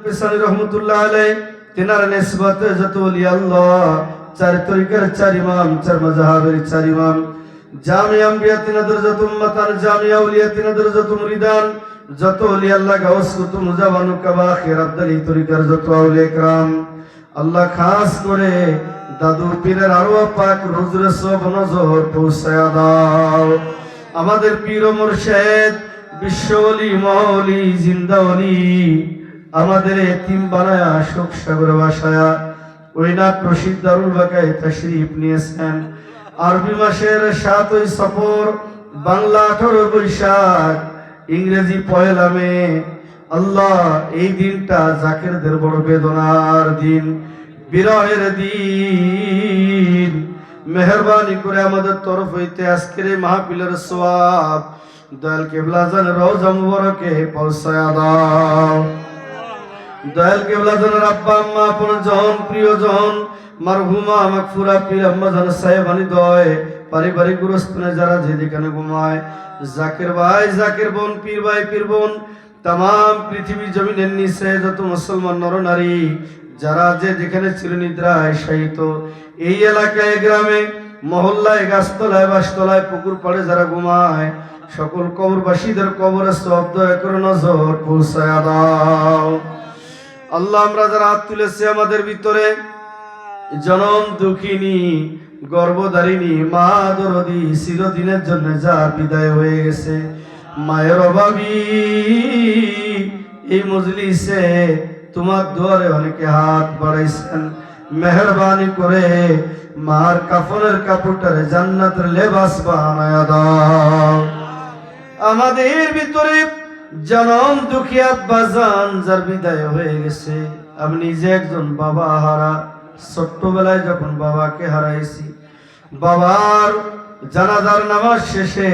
পেশানি রহমতুল্লাহ আলাই তেনার নেসবতে যত ওলি আল্লাহ চার তরিকার চার ইমাম চার মাযহাবের চার ইমাম জামিয়া আম্বিয়া তিনাদের যত উম্মতান জামিয়া উলিয়া তিনাদের যত মুরিদান যত ওলি আল্লাহ গাউস কুতুব মুজাবানু কাবা খেরাত আলী তরিকার যত আউলিয়া کرام আল্লাহ খাস করে দাদু পীরের আরো পাক রুজরে সব নজর পৌঁছায়া দাও আমাদের পীর ও মুর্শেদ বিশ্বলি মৌলি জিন্দাওলি আমাদের এতিম বানায়া শোক সাগর বাসায়া। ওই না প্রসিদ্ধ দারুল বাকায় তশরিফ নিয়েছেন। আরবি মাসের সাতই সফর, বাংলা আঠারো বৈশাখ, ইংরেজি পয়লা মে। আল্লাহ এই দিনটা জাকেরদের বড় বেদনার দিন। বিরহের দিন। মেহরবানি করে আমাদের তরফ হইতে আজকের এই মাহফিলের সোয়াব দয়াল কেবলা জান রওজা মুবারকে পৌঁছায়া দাও। দয়াল কেবলা জানের আব্বা, আম্মা, আপন জন প্রিয়জন মারহুমা, মাগফুরা, পীর আম্মা জান সাহেবানি দয়, পারিবারিক গুরুস্থানে যারা যেদিখানে ঘুমায়। জাকের ভাই, জাকের বোন, পীর ভাই, পীর বোন তাম পৃথিবী জমিনের নিচে যত মুসলমান নরনারী, যারা যে যেখানে চিরনিদ্রায় শায়িত, এই এলাকায়, গ্রামে, মহল্লায়, গাছতলায়, বাসতলায়, পুকুর পাড়ে যারা ঘুমায়, সকল কবরবাসীদের কবরে সব দয়া করে নজর পৌঁছায়া দাও। আল্লাহ আমরা যারা হাত তুলেছে আমাদের ভিতরে, জনম দুঃখিনী, গর্ভধারিণী, মা দরদি, চিরদিনের জন্য যা বিদায় হয়ে গেছে। মায়ের অভাবী, এই মজলিসে তোমার দুয়ারে অনেকে হাত বাড়াইছেন। মেহরবানি করে মার কাফনের কাপড়টারে জান্নাতের লেবাস বানায়া দাও। আমাদের ভিতরে জনম দুখিয়াত বাজান যার বিদায় হয়ে গেছে। আমি নিজে একজন বাবা হারা। ছোট্টবেলায় যখন বাবাকে হারাইছি, বাবার জানাজার নামাজ শেষে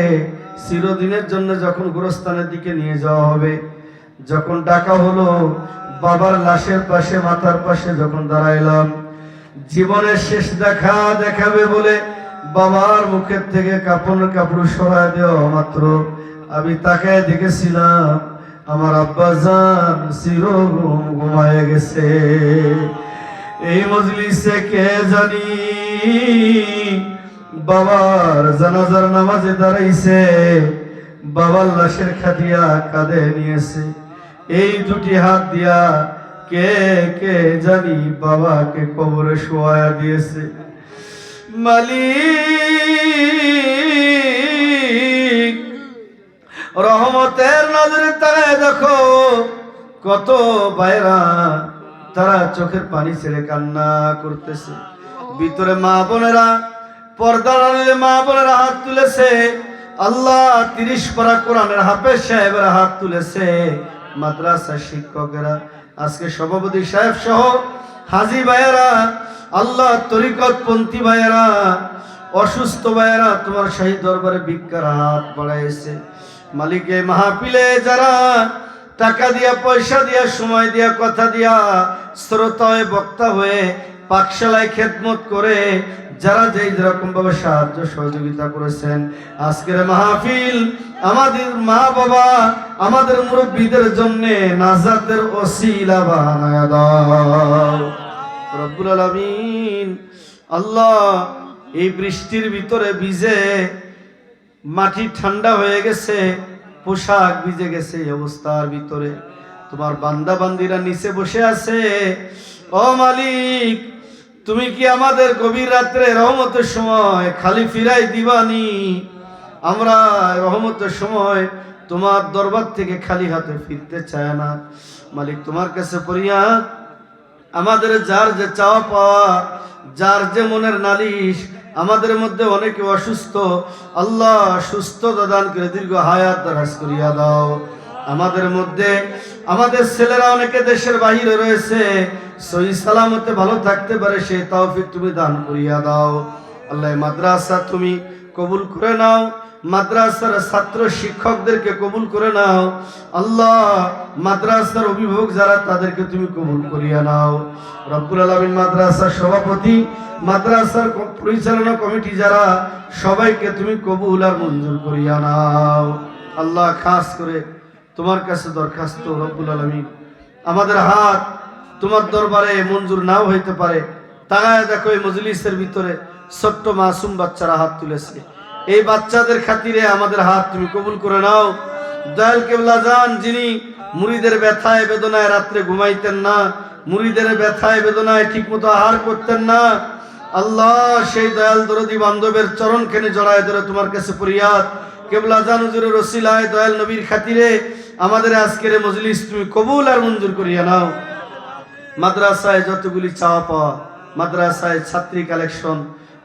চিরদিনের জন্য যখন গোরস্থানের দিকে নিয়ে যাওয়া হবে, যখন ডাকা হলো, বাবার লাশের পাশে, মাথার পাশে যখন দাঁড়াইলাম, জীবনের শেষ দেখা দেখাবে বলে বাবার মুখের থেকে কাপড় কাপড় সরায় দেওয়া মাত্র। আমি তাকে দেখেছিলাম। আমার আব্বা জান চির ঘুম ঘুমায় গেছে। এই মজলিসে কে জানি? বাবার জানাজার নামাজে দাঁড়াইছে। বাবার লাশের খাটিয়া কাঁধে নিয়েছে। এই দুটি হাত দিয়া কে কে জানি বাবাকে কবরে শোয়া দিয়েছে। মালিক! রহমতের নজরে তাকায় দেখো, কত বাইরা তারা চোখের পানি ছেড়ে কান্না করতেছে। ভিতরে মা বোনেরা পর্দা আড়ালে মা বোনেরা হাত তুলেছে। আল্লাহ তিরিশ পারা কোরআনের হাফেজ সাহেবের হাত তুলেছে। মাদ্রাসা শিক্ষকেরা, আজকে সভাপতি সাহেব সহ হাজি ভাইয়েরা, আল্লাহ তরিকত পন্থী ভাইয়েরা, অসুস্থ ভাইয়েরা তোমার শাহী দরবারে ভিক্ষার হাত বাড়াইছে। মালিকে মাহফিলে যারা টাকা দিয়া, পয়সা দিয়া, সময় দিয়া, কথা দিয়া শ্রোতা হয়ে বক্তা হয়ে পাকশালায় খেদমত করে যারা যেই যেরকম ভাবে সাহায্য সহযোগিতা করেছেন, আজকের মাহফিল আমাদের মা বাবা, আমাদের মুরব্বীদের জন্য নাজাতের ওসিলা বানায়া দাও। রব্বুল আলামিন, আল্লাহ এই বৃষ্টির ভিতরে ভিজে মাটি ঠান্ডা হয়ে গেছে, পোশাক ভিজে গেছে অবস্থার ভিতরে। তোমার বান্দা বান্দিরা নিচে বসে আছে। ও মালিক, তুমি কি আমাদের গভীর রাত্রে রহমতের সময় খালি ফিরাই দিবানি? আমরা রহমতের সময় তোমার দরবার থেকে খালি হাতে ফিরতে চায় না। মালিক, তোমার কাছে পড়িয়া আমাদের যার যে চাওয়া পাওয়া, যার যে মনের নালিশ আমাদের মধ্যে অনেকে অসুস্থ, আল্লাহ সুস্থতা দান করে দীর্ঘ হায়াত দারাজ করিয়া দাও। আমাদের মধ্যে, আমাদের ছেলেরা অনেকে দেশের বাহিরে রয়েছে, সহি সালামতে ভালো থাকতে পারে সেই তাও তুমি দান করিয়া দাও। আল্লাহ মাদ্রাসা তুমি কবুল করে নাও। মাদ্রাসার ছাত্র শিক্ষকদেরকে কবুল করে নাও। আল্লাহ মাদ্রাসার অভিভাবক যারা, তাদেরকে তুমি কবুল করিয়া নাও। রব্বুল আলমিন মাদ্রাসার সভাপতি, মাদ্রাসার পরিচালনা কমিটি যারা, সবাইকে তুমি কবুল আর মঞ্জুর করিয়া নাও। আল্লাহ খাস করে তোমার কাছে দরখাস্ত, রব্বুল আলমিন। আমাদের হাত তোমার দরবারে মঞ্জুর নাও হইতে পারে। তাকায় দেখো এই মজলিসের ভিতরে ছোট্ট মাসুম বাচ্চারা হাত তুলেছে। এই বাচ্চাদের খাতিরে আমাদের হাত তুমি কবুল করে নাও। দয়াল কেবলা যান, যিনি মুড়িদের ব্যথায়, বেদনায় রাত্রে ঘুমাইতেন না, মুড়িদের ব্যথায়, বেদনায় ঠিকমতো আহার করতেন না। আল্লাহ সেই দয়াল দরদি বান্ধবের চরণ খেনে জড়ায় ধরে তোমার কাছে ফরিয়াদ। কেবলা জান হুজুরের রসিলায় দয়াল নবীর খাতিরে আমাদের আজকের মজলিস তুমি কবুল আর মঞ্জুর করিয়া নাও। মাদ্রাসায় যতগুলি চাওয়া পাওয়া, মাদ্রাসায় ছাত্রী কালেকশন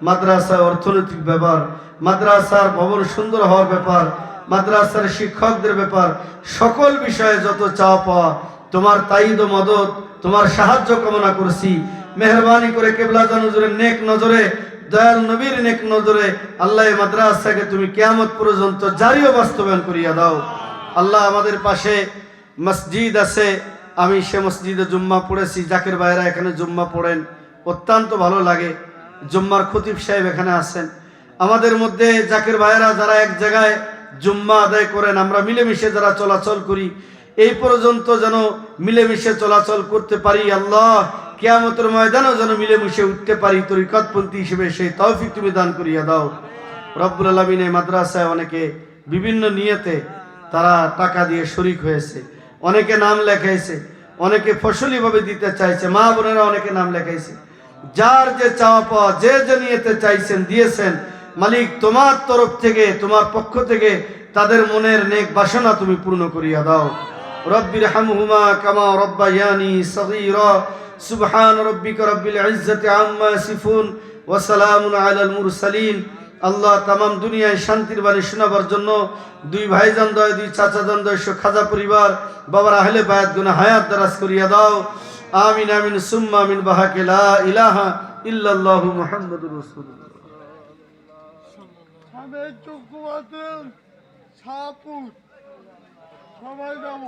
মাদ্রাসায় অর্থনৈতিক ব্যাপার, মাদ্রাসার ভবন সুন্দর হওয়ার ব্যাপার, মাদ্রাসার শিক্ষকদের ব্যাপার, সকল বিষয়ে যত চাওয়া পাওয়া, তোমার তাইদ ও মদত, তোমার সাহায্য কামনা করছি। মেহরবানি করে কেবলা জানুজুরের নেক নজরে, দয়াল নবীর নেক নজরে, আল্লাহ মাদ্রাসাকে তুমি কেয়ামত পর্যন্ত জারিও বাস্তবায়ন করিয়া দাও। আল্লাহ আমাদের পাশে মসজিদ আছে, আমি সে মসজিদে জুম্মা পড়েছি, জাকের ভাইরা এখানে জুম্মা পড়েন, অত্যন্ত ভালো লাগে। জুম্মার খতিব সাহেব এখানে আছেন। আমাদের মধ্যে জাকের ভাইরা যারা এক জায়গায় জুম্মা আদায় করেন, আমরা মিলেমিশে যারা চলাচল করি, এই পর্যন্ত যেন মিলেমিশে চলাচল করতে পারি, আল্লাহ কেয়ামতের ময়দানও যেন মিলেমিশে উঠতে পারি, তরিকতপন্থী হিসেবে সেই তৌফিক তুমি দান করিয়া দাও। রব্বুল আলমিন এই মাদ্রাসায় অনেকে বিভিন্ন নিয়েতে তারা টাকা দিয়ে শরিক হয়েছে, অনেকে নাম লেখাইছে, অনেকে ফসলিভাবে দিতে চাইছে, মা বোনেরা অনেকে নাম লেখাইছে। যার যে চাওয়া পাওয়া যে যে নিয়েতে চাইছেন, দিয়েছেন, মালিক তোমার তরফ থেকে, তোমার পক্ষ থেকে, তাদের মনের নেক বাসনা তুমি পূর্ণ করিয়া দাও। রব্বির হামহুমা কামা রব্বায়ানি সগীরা। সুবহান রব্বিকা রব্বিল ইজ্জাতি আম্মা ইয়াসিফুন ওয়া সালামুন আলাল মুরসালিন। আল্লাহ তামাম দুনিয়ায় শান্তির বাণী শোনাবার জন্য দুই ভাইজান দয়, দুই চাচা জান দয় খাজা পরিবার, বাবার আহলে বায়াত গুনা হায়াত দারাজ করিয়া দাও। আমিন আমিন সুম্মা আমিন বাহাকে লা ইলাহা ইল্লাল্লাহু মুহাম্মাদুর রাসূলুল্লাহ। সামনে সাপুর সবাই যাব